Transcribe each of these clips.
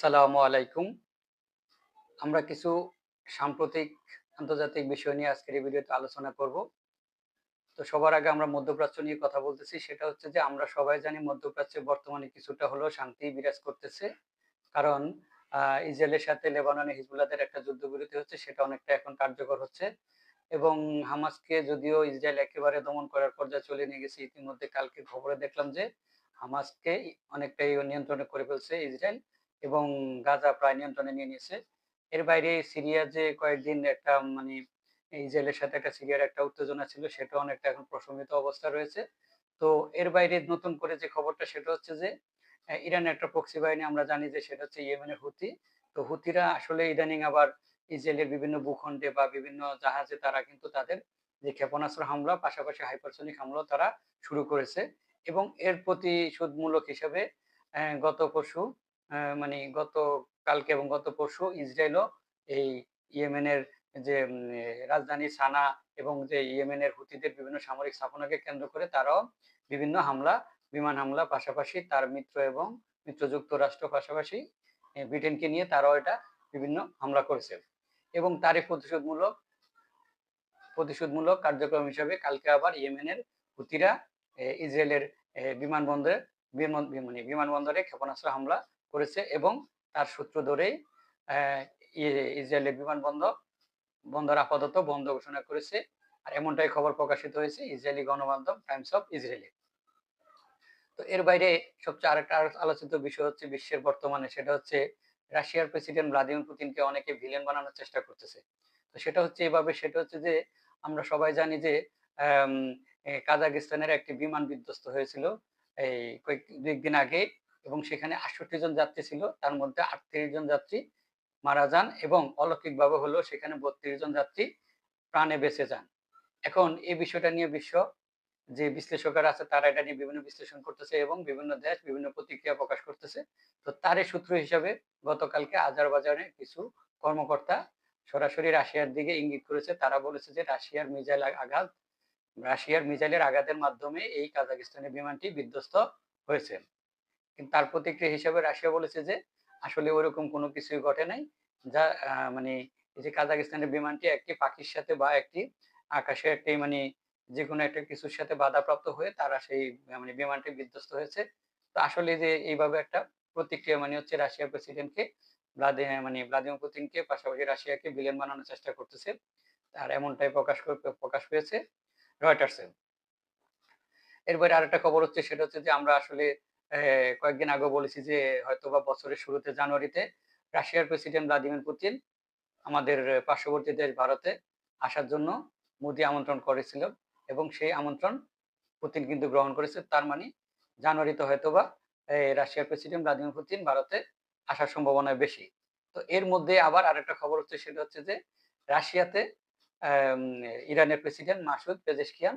আসসালামু আলাইকুম। আমরা কিছু সাম্প্রতিক আন্তর্জাতিক বিষয় নিয়ে আজকের এই ভিডিওতে আলোচনা করব। তো সবার আগে আমরা মধ্যপ্রাচ্য নিয়ে কথা বলতেছি, সেটা হচ্ছে যে আমরা সবাই জানি মধ্যপ্রাচ্যে বর্তমানে কিছুটা হলেও শান্তি বিরাজ করতেছে। কারণ ইসরায়েলের সাথে লেবাননে হিজবুল্লাহদের একটা যুদ্ধবিরতি হচ্ছে, সেটা অনেকটা এখন কার্যকর হচ্ছে। এবং হামাসকে যদিও ইসরায়েল একেবারে দমন করার পর্যায়ে চলে নিয়ে গেছে, ইতিমধ্যে কালকে খবরে দেখলাম যে হামাসকে অনেকটাই নিয়ন্ত্রণে করে ফেলছে ইসরায়েল। এবং গাজা প্রায় নিয়ন্ত্রণে নিয়ে নিয়েছে। এর বাইরে সিরিয়া যে কয়েকদিন একটা মানে ইসরায়েলের সাথে একটা সিরিয়ার একটা উত্তেজনা ছিল সেটা অনেকটা এখন প্রশমিত অবস্থা রয়েছে। তো এর বাইরে নতুন করে যে খবরটা সেটা হচ্ছে যে আহ, ইরানের একটা প্রক্সি বাহিনী আমরা জানি যে সেটা হচ্ছে ইয়েমেনের হুতি। তো হুতিরা আসলে ইদানিং আবার ইসরায়েলের বিভিন্ন ভূখণ্ডে বা বিভিন্ন জাহাজে তারা কিন্তু তাদের যে ক্ষেপণাস্ত্র হামলা পাশাপাশি হাইপারসনিক হামলা তারা শুরু করেছে। এবং এর প্রতিশোধমূলক হিসেবে গত পরশু মানে গত কালকে এবং গত পরশু ইসরায়েলও এই ইয়েমেনের যে রাজধানী সানা এবং যে ইয়েমেনের হুতিদের বিভিন্ন সামরিক স্থাপনাকে কেন্দ্র করে তারাও বিভিন্ন হামলা, বিমান হামলা পাশাপাশি তার মিত্র এবং মিত্র যুক্তরাষ্ট্র পাশাপাশি ব্রিটেনকে নিয়ে তারাও এটা বিভিন্ন হামলা করেছে এবং তারই প্রতিশোধমূলক প্রতিশোধমূলক কার্যক্রম হিসেবে কালকে আবার ইয়েমেনের হুতিরা ইসরায়েলের বিমানবন্দরে, বিমান মানে বিমানবন্দরে ক্ষেপণাস্ত্র হামলা করেছে এবং তার সূত্র ধরেই আহ, ই- ইসরায়েলের বিমানবন্দর বন্দর আপাতত বন্ধ ঘোষণা করেছে। আর এমনটাই খবর প্রকাশিত হয়েছে ইসরায়েলি গণমাধ্যম টাইমস অফ ইসরায়েলে। তো এর বাইরে সবচেয়ে আরেকটা আলোচিত বিষয় হচ্ছে বিশ্বের বর্তমানে সেটা হচ্ছে রাশিয়ার প্রেসিডেন্ট ভ্লাদিমির পুতিনকে অনেকে ভিলেন বানানোর চেষ্টা করতেছে। তো সেটা হচ্ছে এভাবে সেটা হচ্ছে যে আমরা সবাই জানি যে কাজাকিস্তানের একটি বিমান বিধ্বস্ত হয়েছিল এই কয়েক দুই আগে। এবং সেখানে আটষট্টি জন যাত্রী ছিল, তার মধ্যে আটত্রিশ জন যাত্রী মারা যান এবং অলৌকিকভাবে হলেও সেখানে বত্রিশ জন যাত্রী প্রাণে বেঁচে যান। এখন এই বিষয়টা নিয়ে বিশ্ব যে বিশ্লেষকরা আছে, তারা এটা নিয়ে বিভিন্ন বিশ্লেষণ করতেছে এবং বিভিন্ন দেশ বিভিন্ন প্রতিক্রিয়া প্রকাশ করতেছে। তো তারই সূত্র হিসাবে গতকালকে আজারবাইজানের কিছু কর্মকর্তা সরাসরি রাশিয়ার দিকে ইঙ্গিত করেছে। তারা বলেছে যে রাশিয়ার মিজাইল আঘাত, রাশিয়ার মিজাইলের আঘাতের মাধ্যমে এই কাজাকিস্তানের বিমানটি বিধ্বস্ত হয়েছে। কিন্তু তার প্রতিক্রিয়া হিসেবে রাশিয়া বলেছে যে, আসলে ওরকম কোনো কিছুই ঘটে নাই। যা মানে যে কাজাকিস্তানের বিমানটি একটি পাখির সাথে বা একটি আকাশে একটি মানে যে কোনো একটা কিছুর সাথে বাধাপ্রাপ্ত হয়ে তারা সেই মানে বিমানটি বিধ্বস্ত হয়েছে। তো আসলে যে এইভাবে একটা প্রতিক্রিয়া মানে হচ্ছে রাশিয়ার প্রেসিডেন্টকে মানে ভ্লাদিমির পুতিনকে পাশাপাশি রাশিয়াকে ভিলেন বানানোর চেষ্টা করতেছে। আর এমনটাই প্রকাশ প্রকাশ পেয়েছে রয়টার্সে। এরপরে আরেকটা খবর হচ্ছে, সেটা হচ্ছে যে আমরা আসলে কয়েকদিন আগে বলেছি যে, হয়তোবা বছরের শুরুতে জানুয়ারিতে রাশিয়ার প্রেসিডেন্ট ভ্লাদিমির পুতিন আমাদের পার্শ্ববর্তী দেশ ভারতে আসার জন্য মোদী আমন্ত্রণ করেছিল এবং সেই আমন্ত্রণ পুতিন কিন্তু গ্রহণ করেছে। তার মানে জানুয়ারিতে হয়তোবা রাশিয়ার প্রেসিডেন্ট ভ্লাদিমির পুতিন ভারতে আসার সম্ভাবনা বেশি। তো এর মধ্যে আবার আরেকটা খবর হচ্ছে, সেটা হচ্ছে যে, রাশিয়াতে ইরানের প্রেসিডেন্ট মাসুদ পেজেশকিয়ান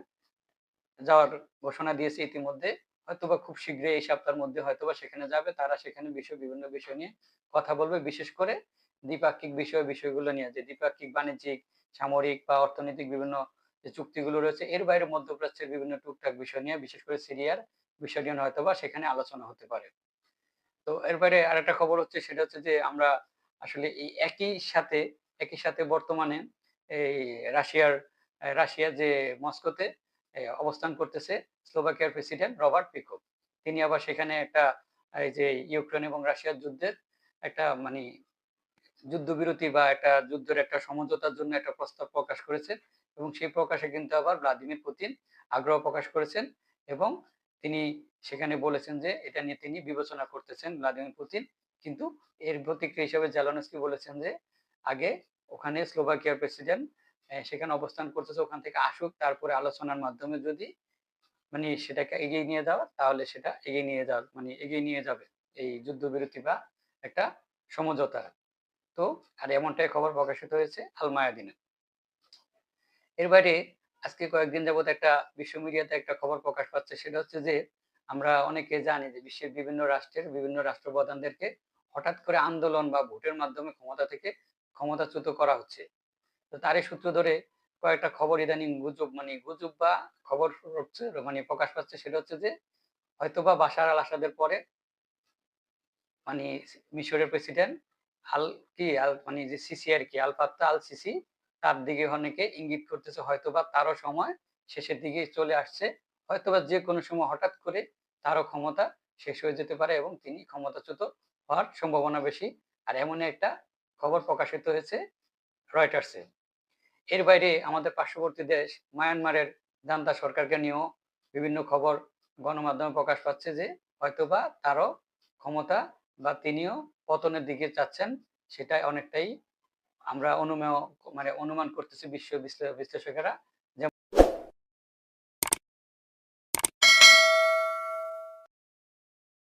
যাওয়ার ঘোষণা দিয়েছে ইতিমধ্যে। হয়তোবা খুব শীঘ্রই এই সপ্তাহের মধ্যে হয়তোবা সেখানে যাবে। তারা সেখানে বিষয়, বিভিন্ন বিষয় নিয়ে কথা বলবে। বিশেষ করে দ্বিপাক্ষিক বিষয়, বিষয়গুলো নিয়ে যে দ্বিপাক্ষিক বাণিজ্যিক, সামরিক বা অর্থনৈতিক বিভিন্ন যে চুক্তিগুলো রয়েছে, এর বাইরে মধ্যপ্রাচ্যের বিভিন্ন টুকটাক বিষয় নিয়ে, বিশেষ করে সিরিয়ার বিষয় নিয়ে হয়তোবা সেখানে আলোচনা হতে পারে। তো এর বাইরে আরেকটা খবর হচ্ছে, সেটা হচ্ছে যে আমরা আসলে এই একই সাথে একই সাথে বর্তমানে এই রাশিয়ার রাশিয়া যে মস্কোতে অবস্থান করতেছে স্লোভাকিয়ার প্রেসিডেন্ট রবার্ট পিকো। তিনি আবার সেখানে একটা, এই যে ইউক্রেন এবং রাশিয়ার যুদ্ধের একটা মানে যুদ্ধবিরতি বা একটা যুদ্ধের একটা সমঝোতার জন্য একটা প্রস্তাব প্রকাশ করেছেন এবং সেই প্রকাশে কিন্তু আবার ভ্লাদিমির পুতিন আগ্রহ প্রকাশ করেছেন এবং তিনি সেখানে বলেছেন যে এটা নিয়ে তিনি বিবেচনা করতেছেন ভ্লাদিমির পুতিন। কিন্তু এর প্রতিক্রিয়া হিসেবে জেলনস্কি বলেছেন যে আগে ওখানে স্লোভাকিয়ার প্রেসিডেন্ট সেখানে অবস্থান করতেছে, ওখান থেকে আসুক, তারপরে আলোচনার মাধ্যমে যদি মানে সেটাকে এগিয়ে নিয়ে যাওয়া তাহলে সেটা এগিয়ে নিয়ে যাওয়া মানে এগিয়ে নিয়ে যাবে এই যুদ্ধবিরতি বা একটা সমঝোতা। তো, আর এমনটাই খবর প্রকাশিত হয়েছে আল মায়াদিনে এর বাইরে আজকে কয়েকদিন যাবত একটা বিশ্ব মিডিয়াতে একটা খবর প্রকাশ পাচ্ছে, সেটা হচ্ছে যে, আমরা অনেকে জানি যে বিশ্বের বিভিন্ন রাষ্ট্রের বিভিন্ন রাষ্ট্রপ্রধানদেরকে হঠাৎ করে আন্দোলন বা ভোটের মাধ্যমে ক্ষমতা থেকে ক্ষমতাচ্যুত করা হচ্ছে। তো তারই সূত্র ধরে কয়েকটা খবর ইদানিং গুজব মানে গুজব বা খবর হচ্ছে মানে প্রকাশ পাচ্ছে, সেটা হচ্ছে যে হয়তোবা বাশার আল আসাদের পরে মানে মিশরের প্রেসিডেন্ট আল কি, আল মানে যে সিসি আর কি আল ফাত্তা আল সিসি, তার দিকে অনেকে ইঙ্গিত করতেছে হয়তোবা তারও সময় শেষের দিকে চলে আসছে। হয়তোবা যে কোনো সময় হঠাৎ করে তারও ক্ষমতা শেষ হয়ে যেতে পারে এবং তিনি ক্ষমতাচ্যুত হওয়ার সম্ভাবনা বেশি। আর এমনই একটা খবর প্রকাশিত হয়েছে রয়টার্সে। এর বাইরে আমাদের পার্শ্ববর্তী দেশ মায়ানমারের জান্তা সরকারকে নিয়েও বিভিন্ন খবর গণমাধ্যমে প্রকাশ পাচ্ছে যে হয়তোবা তারও ক্ষমতা বা তিনিও পতনের দিকে চাচ্ছেন, সেটাই অনেকটাই আমরা অনুমেয় মানে অনুমান করতেছি বিশ্ব বিশ্লেষকেরা।